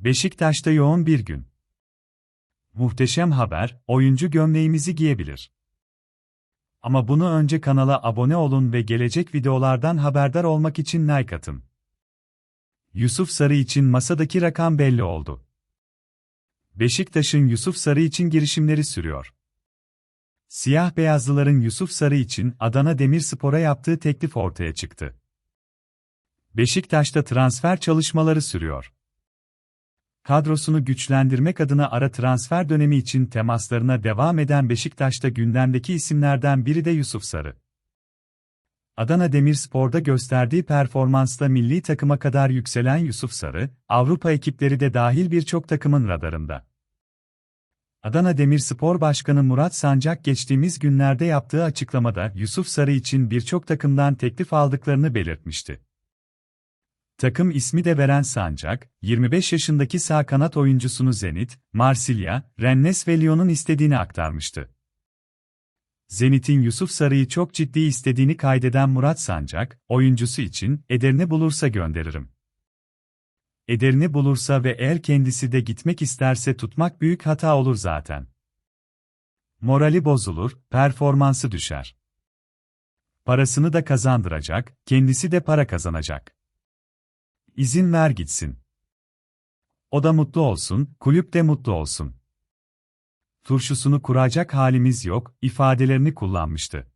Beşiktaş'ta yoğun bir gün. Muhteşem haber, oyuncu gömleğimizi giyebilir. Ama bunu önce kanala abone olun ve gelecek videolardan haberdar olmak için like atın. Yusuf Sarı için masadaki rakam belli oldu. Beşiktaş'ın Yusuf Sarı için girişimleri sürüyor. Siyah beyazlıların Yusuf Sarı için Adana Demirspor'a yaptığı teklif ortaya çıktı. Beşiktaş'ta transfer çalışmaları sürüyor. Kadrosunu güçlendirmek adına ara transfer dönemi için temaslarına devam eden Beşiktaş'ta gündemdeki isimlerden biri de Yusuf Sarı. Adana Demirspor'da gösterdiği performansla milli takıma kadar yükselen Yusuf Sarı, Avrupa ekipleri de dahil birçok takımın radarında. Adana Demirspor Başkanı Murat Sancak geçtiğimiz günlerde yaptığı açıklamada Yusuf Sarı için birçok takımdan teklif aldıklarını belirtmişti. Takım ismi de veren Sancak, 25 yaşındaki sağ kanat oyuncusunu Zenit, Marsilya, Rennes ve Lyon'un istediğini aktarmıştı. Zenit'in Yusuf Sarı'yı çok ciddi istediğini kaydeden Murat Sancak, oyuncusu için ederini bulursa gönderirim. Ederini bulursa ve eğer kendisi de gitmek isterse tutmak büyük hata olur zaten. Morali bozulur, performansı düşer. Parasını da kazandıracak, kendisi de para kazanacak. İzin ver gitsin. O da mutlu olsun, kulüp de mutlu olsun. Turşusunu kuracak halimiz yok, ifadelerini kullanmıştı.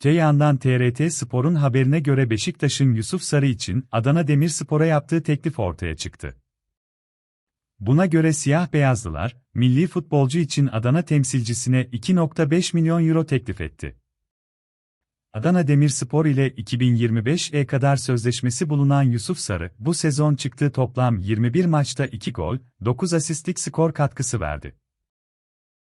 Ceyhan'dan TRT Spor'un haberine göre Beşiktaş'ın Yusuf Sarı için Adana Demirspor'a yaptığı teklif ortaya çıktı. Buna göre siyah beyazlılar, milli futbolcu için Adana temsilcisine 2.5 milyon euro teklif etti. Adana Demirspor ile 2025'e kadar sözleşmesi bulunan Yusuf Sarı, bu sezon çıktığı toplam 21 maçta 2 gol, 9 asistlik skor katkısı verdi.